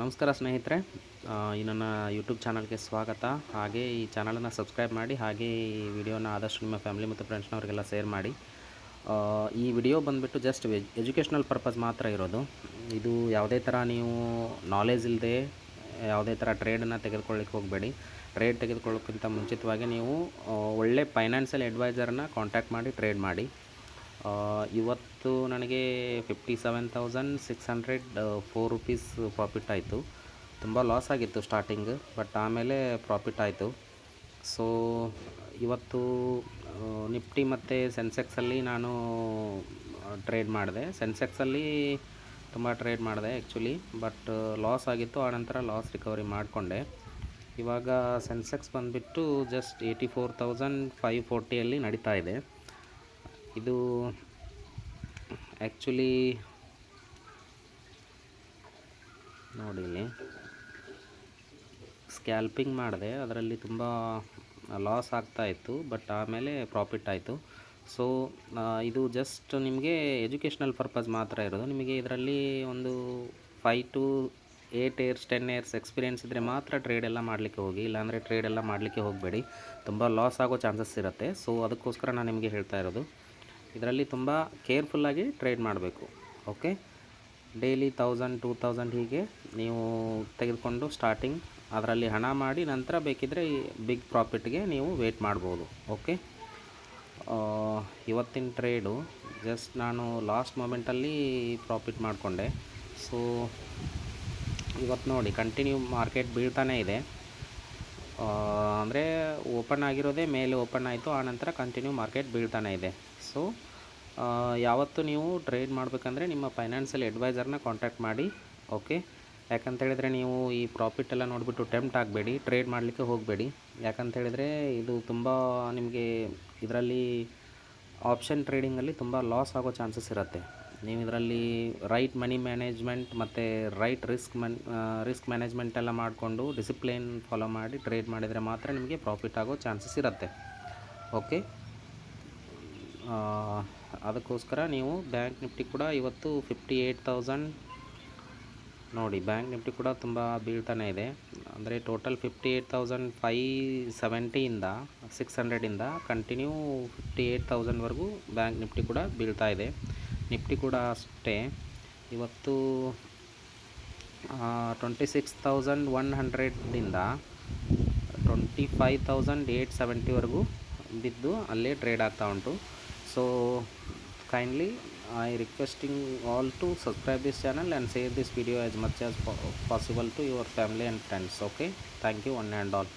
ನಮಸ್ಕಾರ ಸ್ನೇಹಿತರೆ. ಈ ನನ್ನ ಯೂಟ್ಯೂಬ್ ಚಾನಲ್ಗೆ ಸ್ವಾಗತ. ಹಾಗೆ ಈ ಚಾನಲನ್ನು ಸಬ್ಸ್ಕ್ರೈಬ್ ಮಾಡಿ, ಹಾಗೆ ಈ ವಿಡಿಯೋನ ಆದಷ್ಟು ನಿಮ್ಮ ಫ್ಯಾಮಿಲಿ ಮತ್ತು ಫ್ರೆಂಡ್ಸ್ನವ್ರಿಗೆಲ್ಲ ಶೇರ್ ಮಾಡಿ. ಈ ವಿಡಿಯೋ ಬಂದುಬಿಟ್ಟು ಜಸ್ಟ್ ಎಜುಕೇಷ್ನಲ್ ಪರ್ಪಸ್ ಮಾತ್ರ ಇರೋದು. ಇದು ಯಾವುದೇ ಥರ ನೀವು ನಾಲೆಜ್ ಇಲ್ಲದೆ ಯಾವುದೇ ಥರ ಟ್ರೇಡನ್ನು ತೆಗೆದುಕೊಳ್ಳಿಕ್ಕೆ ಹೋಗಬೇಡಿ. ಟ್ರೇಡ್ ತೆಗೆದುಕೊಳ್ಳೋಕ್ಕಿಂತ ಮುಂಚಿತವಾಗಿ ನೀವು ಒಳ್ಳೆ ಫೈನಾನ್ಷಿಯಲ್ ಅಡ್ವೈಸರ್ನ ಕಾಂಟ್ಯಾಕ್ಟ್ ಮಾಡಿ ಟ್ರೇಡ್ ಮಾಡಿ. ಇವತ್ತು ನನಗೆ fifty seven thousand six hundred four rupees profit ಆಯಿತು. ತುಂಬ ಲಾಸ್ ಆಗಿತ್ತು ಸ್ಟಾರ್ಟಿಂಗ್ ಬಟ್ ಆಮೇಲೆ ಪ್ರಾಫಿಟ್ ಆಯಿತು. ಸೊ ಇವತ್ತು ನಿಫ್ಟಿ ಮತ್ತು ಸೆನ್ಸೆಕ್ಸಲ್ಲಿ ನಾನು ಟ್ರೇಡ್ ಮಾಡಿದೆ. ಸೆನ್ಸೆಕ್ಸಲ್ಲಿ ತುಂಬ ಟ್ರೇಡ್ ಮಾಡಿದೆ ಆ್ಯಕ್ಚುಲಿ ಬಟ್ ಲಾಸ್ ಆಗಿತ್ತು. ಆನಂತರ ಲಾಸ್ ರಿಕವರಿ ಮಾಡಿಕೊಂಡೆ. ಇವಾಗ ಸೆನ್ಸೆಕ್ಸ್ ಬಂದುಬಿಟ್ಟು just eighty four thousand five ಫೋರ್ಟಿಯಲ್ಲಿ ನಡೀತಾ ಇದೆ. ಇದು ಆ್ಯಕ್ಚುಲಿ ನೋಡಿ ಇಲ್ಲಿ ಸ್ಕ್ಯಾಲ್ಪಿಂಗ್ ಮಾಡಿದೆ. ಅದರಲ್ಲಿ ತುಂಬ ಲಾಸ್ ಆಗ್ತಾ ಇತ್ತು ಬಟ್ ಆಮೇಲೆ ಪ್ರಾಫಿಟ್ ಆಯಿತು. ಸೊ ಇದು ಜಸ್ಟ್ ನಿಮಗೆ ಎಜುಕೇಷ್ನಲ್ ಪರ್ಪಸ್ ಮಾತ್ರ ಇರೋದು. ನಿಮಗೆ ಇದರಲ್ಲಿ ಒಂದು five to eight years ten years experience ಇದ್ದರೆ ಮಾತ್ರ ಟ್ರೇಡ್ ಎಲ್ಲ ಮಾಡಲಿಕ್ಕೆ ಹೋಗಿ, ಇಲ್ಲಾಂದರೆ ಟ್ರೇಡ್ ಎಲ್ಲ ಮಾಡಲಿಕ್ಕೆ ಹೋಗಬೇಡಿ. ತುಂಬ ಲಾಸ್ ಆಗೋ ಚಾನ್ಸಸ್ ಇರುತ್ತೆ. ಸೊ ಅದಕ್ಕೋಸ್ಕರ ನಾನು ನಿಮಗೆ ಹೇಳ್ತಾ ಇರೋದು. ಇದರಲ್ಲಿ ತುಂಬ ಕೇರ್ಫುಲ್ಲಾಗಿ ಟ್ರೇಡ್ ಮಾಡಬೇಕು okay daily thousand two thousand ಹೀಗೆ ನೀವು ತೆಗೆದುಕೊಂಡು ಸ್ಟಾರ್ಟಿಂಗ್ ಅದರಲ್ಲಿ ಹಣ ಮಾಡಿ ನಂತರ ಬೇಕಿದ್ದರೆ ಈ ಬಿಗ್ ಪ್ರಾಫಿಟ್ಗೆ ನೀವು ವೇಟ್ ಮಾಡ್ಬೋದು ಓಕೆ ಇವತ್ತಿನ ಟ್ರೇಡು ಜಸ್ಟ್ ನಾನು ಲಾಸ್ಟ್ ಮೂಮೆಂಟಲ್ಲಿ ಪ್ರಾಫಿಟ್ ಮಾಡಿಕೊಂಡೆ. ಸೊ ಇವತ್ತು ನೋಡಿ ಕಂಟಿನ್ಯೂ ಮಾರ್ಕೆಟ್ ಬೀಳ್ತಾನೇ ಇದೆ. ಅಂದರೆ ಓಪನ್ ಆಗಿರೋದೇ ಮೇಲೆ ಓಪನ್ ಆಯಿತು ಆನಂತರ ಕಂಟಿನ್ಯೂ ಮಾರ್ಕೆಟ್ ಬೀಳ್ತಾನೆ ಇದೆ. ಸೊ ಯಾವತ್ತು ನೀವು ಟ್ರೇಡ್ ಮಾಡಬೇಕಂದ್ರೆ ನಿಮ್ಮ ಫೈನಾನ್ಷಿಯಲ್ ಅಡ್ವೈಸರ್ನ ಕಾಂಟ್ಯಾಕ್ಟ್ ಮಾಡಿ ಓಕೆ ಯಾಕಂತ ಹೇಳಿದರೆ ನೀವು ಈ ಪ್ರಾಫಿಟ್ ಎಲ್ಲ ನೋಡಿಬಿಟ್ಟು ಟೆಂಪ್ಟ್ ಆಗಬೇಡಿ ಟ್ರೇಡ್ ಮಾಡಲಿಕ್ಕೆ ಹೋಗಬೇಡಿ. ಯಾಕಂತ ಹೇಳಿದರೆ ಇದು ತುಂಬ ನಿಮಗೆ ಇದರಲ್ಲಿ ಆಪ್ಷನ್ ಟ್ರೇಡಿಂಗಲ್ಲಿ ತುಂಬ ಲಾಸ್ ಆಗೋ ಚಾನ್ಸಸ್ ಇರುತ್ತೆ. ನೀವು ಇದರಲ್ಲಿ ರೈಟ್ ಮನಿ ಮ್ಯಾನೇಜ್ಮೆಂಟ್ ಮತ್ತು right risk Mann risk management ಎಲ್ಲ ಮಾಡಿಕೊಂಡು ಡಿಸಿಪ್ಲಿನ್ ಫಾಲೋ ಮಾಡಿ ಟ್ರೇಡ್ ಮಾಡಿದರೆ ಮಾತ್ರ ನಿಮಗೆ ಪ್ರಾಫಿಟ್ ಆಗೋ ಚಾನ್ಸಸ್ ಇರುತ್ತೆ. ಓಕೆ ಅದಕ್ಕೋಸ್ಕರ ನೀವು ಬ್ಯಾಂಕ್ ನಿಫ್ಟಿ ಕೂಡ ಇವತ್ತು ಫಿಫ್ಟಿ ಏಯ್ಟ್ ತೌಸಂಡ್ ನೋಡಿ ಬ್ಯಾಂಕ್ ನಿಫ್ಟಿ ಕೂಡ ತುಂಬ ಬೀಳ್ತಾನೆ ಇದೆ. ಅಂದರೆ total fifty eight thousand five ಸೆವೆಂಟಿಯಿಂದ six ಹಂಡ್ರೆಡಿಂದ ಕಂಟಿನ್ಯೂ ಫಿಫ್ಟಿ ಏಯ್ಟ್ ತೌಸಂಡ್ವರೆಗೂ ಬ್ಯಾಂಕ್ ನಿಫ್ಟಿ ಕೂಡ ಬೀಳ್ತಾ ಇದೆ. ನಿಫ್ಟಿ ಕೂಡ ಅಷ್ಟೇ. ಇವತ್ತು ಟ್ವೆಂಟಿ ಸಿಕ್ಸ್ ತೌಸಂಡ್ ಒನ್ ಹಂಡ್ರೆಡಿಂದ ಟ್ವೆಂಟಿ ಫೈವ್ ತೌಸಂಡ್ ಏಯ್ಟ್ ಸೆವೆಂಟಿವರೆಗೂ ಬಿದ್ದು ಅಲ್ಲೇ ಟ್ರೇಡ್ ಆಗ್ತಾ ಉಂಟು. So kindly I requesting all to subscribe this channel and share this video as much as possible to your family and friends okay thank you one and all